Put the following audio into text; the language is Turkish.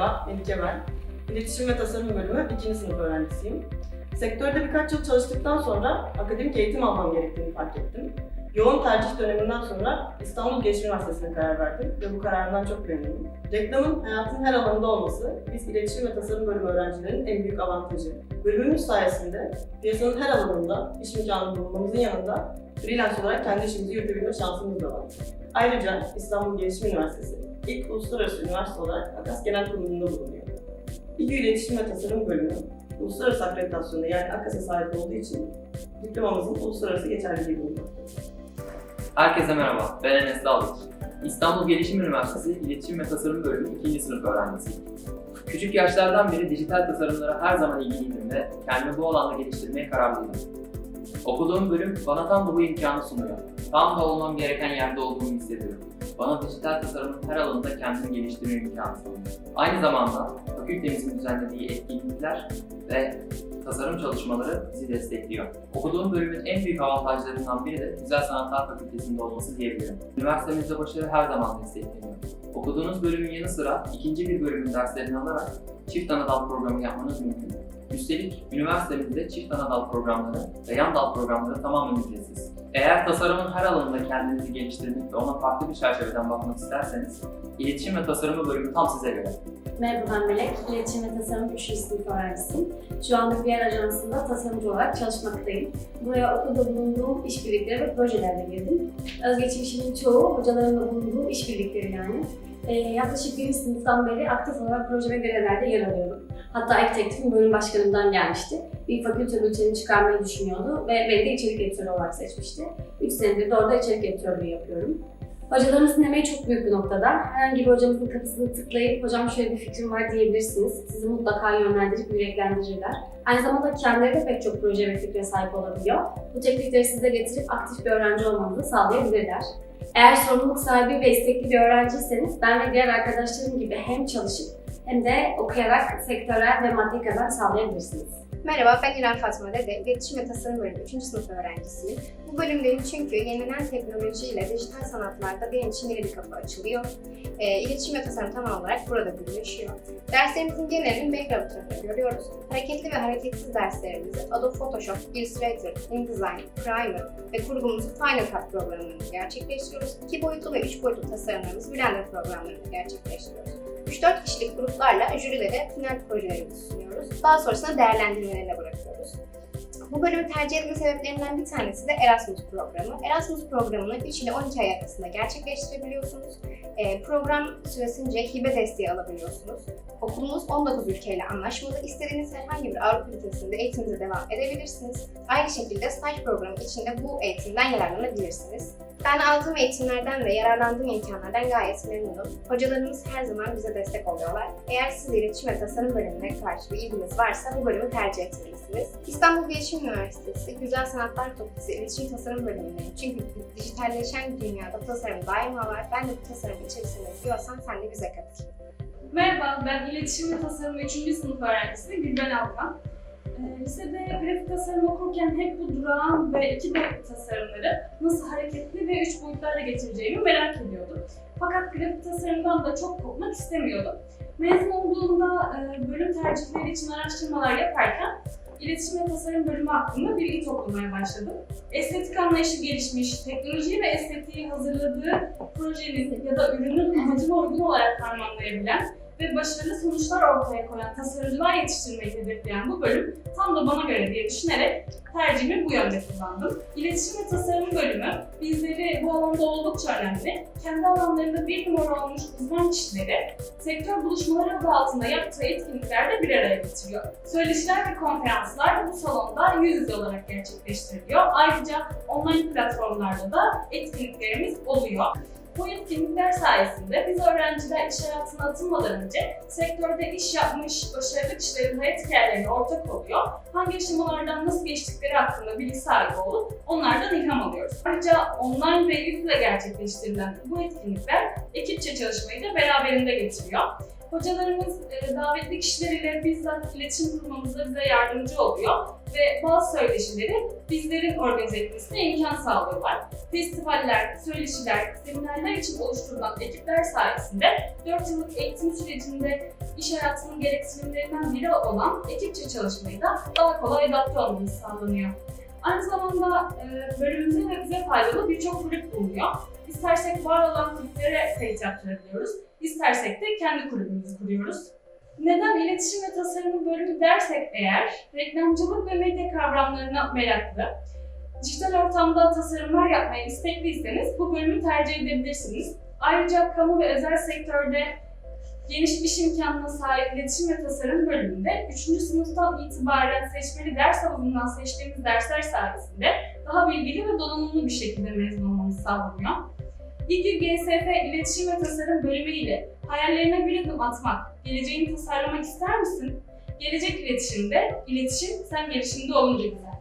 Merhaba, Melike ben. İletişim ve Tasarım Bölümü 2. sınıf öğrencisiyim. Sektörde birkaç yıl çalıştıktan sonra akademik eğitim almam gerektiğini fark ettim. Yoğun tercih döneminden sonra İstanbul Gençlik Üniversitesi'ne karar verdim ve bu kararımdan çok memnunum. Reklamın hayatın her alanında olması biz iletişim ve tasarım bölümü öğrencilerinin en büyük avantajı. Bölümümüz sayesinde piyasanın her alanında iş imkanı bulmamızın yanında freelance olarak kendi işimizi yürütebilme şansımız da var. Ayrıca İstanbul Gelişim Üniversitesi ilk uluslararası üniversite olarak AKAS Genel Kurulu'nda bulunuyor. İGÜ İletişim ve Tasarım Bölümü uluslararası akreditasyonda yani AKAS'a sahip olduğu için diplomamızın uluslararası geçerliliği bulunmaktadır. Herkese merhaba, ben Enes Dalgıç. İstanbul Gelişim Üniversitesi İletişim ve Tasarım Bölümü 2. sınıf öğrencisiyim. Küçük yaşlardan beri dijital tasarımlara her zaman ilgiliydim ve kendimi bu alanda geliştirmeye kararlıydım. Okuduğum bölüm bana tam da bu imkanı sunuyor. Tam da olmam gereken yerde olduğumu hissediyorum. Bana dijital tasarımın her alanında kendimi geliştirme imkanı. Aynı zamanda fakültemizin düzenlediği etkinlikler ve tasarım çalışmaları bizi destekliyor. Okuduğum bölümün en büyük avantajlarından biri de Güzel Sanatlar Fakültesinde olması diyebilirim. Üniversitemizde başarı her zaman destekleniyor. Okuduğunuz bölümün yanı sıra ikinci bir bölümün derslerini alarak çift ana dal programı yapmanız mümkün. Üstelik üniversitemizde çift ana dal programları ve yan dal programları tamamen ücretsiz. Eğer tasarımın her alanında kendinizi geliştirmek ve ona farklı bir çerçeveden bakmak isterseniz, İletişim ve Tasarımı bölümü tam size göre. Merhaba ben Melek, İletişim ve Tasarım 3. sınıf öğrencisiyim. Şu anda bir yer ajansında tasarımcı olarak çalışmaktayım. Buraya okulda bulunduğum işbirlikleri ve projelerle girdim. Özgeçmişimin çoğu hocalarımla bulunduğum işbirlikleri yani. Ee, yaklaşık birinci sınıftan beri aktif olarak proje ve görevlerde yer alıyorum. Hatta ilk teklifim bölüm başkanımdan gelmişti. Bir fakülte bültenini çıkarmayı düşünüyordu ve beni de içerik editörü olarak seçmişti. 3 senedir de orada içerik editörlüğü yapıyorum. Hocalarımızın emeği çok büyük bir noktada. Herhangi bir hocamızın kapısını tıklayıp hocam şöyle bir fikrim var diyebilirsiniz. Sizi mutlaka yönlendirip yüreklendirirler. Aynı zamanda kendileri de pek çok proje ve fikre sahip olabiliyor. Bu teklifleri size getirip aktif bir öğrenci olmanızı sağlayabilirler. Eğer sorumluluk sahibi ve istekli bir öğrenciyseniz ben ve diğer arkadaşlarım gibi hem çalışıp hem de okuyarak sektörel ve maddi kazanç sağlayabilirsiniz. Merhaba, ben İrem Fatma Dede, İletişim ve Tasarım Bölümü 3. sınıf öğrencisiyim. Bu bölümdeyim çünkü yenilenen teknolojiyle dijital sanatlarda benim için yeni bir kapı açılıyor. E, iletişim ve tasarım tam olarak burada birleşiyor. Derslerimizin genelini Make laboratuvarında görüyoruz. Hareketli ve hareketsiz derslerimizi Adobe Photoshop, Illustrator, InDesign, Primer ve kurgumuzu Final Cut programlarını gerçekleştiriyoruz. 2 boyutlu ve 3 boyutlu tasarımlarımızı Blender programlarını gerçekleştiriyoruz. 3-4 kişilik gruplarla jürilere final projelerimizi sunuyoruz. Daha sonrasında değerlendirmelerine bırakıyoruz. Bu bölümü tercih etme sebeplerinden bir tanesi de Erasmus programı. Erasmus programını 3 ile 12 ay arasında gerçekleştirebiliyorsunuz. Ee, program süresince hibe desteği alabiliyorsunuz. Okulumuz 19 ülkeyle anlaşmalı. İstediğiniz herhangi bir Avrupa ülkesinde eğitiminize devam edebilirsiniz. Aynı şekilde staj programı içinde bu eğitimden yararlanabilirsiniz. Ben aldığım eğitimlerden ve yararlandığım imkanlardan gayet memnunum. Hocalarımız her zaman bize destek oluyorlar. Eğer siz iletişim ve tasarım bölümüne karşı bir ilginiz varsa bu bölümü tercih etmelisiniz. İstanbul Bilişim Üniversitesi Güzel Sanatlar Fakültesi İletişim Tasarım bölümündeyim. Çünkü dijitalleşen dünyada tasarım daima var. Ben de bu tasarım içerisinde diyorsan sen de bize katıl. Merhaba, ben İletişim ve Tasarım 3. sınıf öğrencisi Gülben Alkan. Ee, lisede grafik tasarım okurken hep bu durağan ve iki boyutlu tasarımları nasıl hareketli ve üç boyutlarla getireceğimi merak ediyordum. Fakat grafik tasarımdan da çok kopmak istemiyordum. Mezun olduğumda e, bölüm tercihleri için araştırmalar yaparken İletişim ve Tasarım bölümü hakkında bilgi toplamaya başladım. Estetik anlayışı gelişmiş, teknolojiyi ve estetiği hazırladığı projenin ya da ürünün amacına uygun olarak harmanlayabilen ve başarılı sonuçlar ortaya koyan tasarımcılar yetiştirmeyi hedefleyen bu bölüm tam da bana göre diye düşünerek tercihimi bu yönde kullandım. İletişim ve tasarım bölümü bizleri bu alanda oldukça önemli. Kendi alanlarında bir numara olmuş uzman kişileri sektör buluşmaları adı altında yaptığı etkinliklerde bir araya getiriyor. Söyleşiler ve konferanslar bu salonda yüz yüze olarak gerçekleştiriliyor. Ayrıca online platformlarda da etkinliklerimiz oluyor. Bu etkinlikler sayesinde biz öğrenciler iş hayatına atılmadan önce sektörde iş yapmış başarılı kişilerin hayat hikayelerine ortak oluyor. Hangi aşamalardan nasıl geçtikleri hakkında bilgi sahibi olup onlardan ilham alıyoruz. Ayrıca online ve yüz yüze gerçekleştirilen bu etkinlikler ekipçe çalışmayı da beraberinde getiriyor. Hocalarımız e, davetli kişiler ile bizzat iletişim kurmamızda bize yardımcı oluyor ve bazı söyleşileri bizlerin organize etmesine imkan sağlıyorlar. Festivaller, söyleşiler, seminerler için oluşturulan ekipler sayesinde 4 yıllık eğitim sürecinde iş hayatının gereksinimlerinden biri olan ekipçe çalışmayı da daha kolay adapte olmamız sağlanıyor. Aynı zamanda e, bölümümüze ve bize faydalı birçok kulüp bulunuyor. İstersek var olan kulüplere kayıt yaptırabiliyoruz. İstersek de kendi kulübümüzü kuruyoruz. Neden iletişim ve tasarım bölümü dersek eğer, reklamcılık ve medya kavramlarına meraklı, dijital ortamda tasarımlar yapmaya istekliyseniz bu bölümü tercih edebilirsiniz. Ayrıca kamu ve özel sektörde geniş iş imkanına sahip iletişim ve tasarım bölümünde 3. sınıftan itibaren seçmeli ders havuzundan seçtiğimiz dersler sayesinde daha bilgili ve donanımlı bir şekilde mezun olmamız sağlanıyor. İGÜ GSF İletişim ve Tasarım bölümü ile hayallerine bir adım atmak, geleceğini tasarlamak ister misin? Gelecek iletişimde, iletişim sen gelişimde olunca güzel.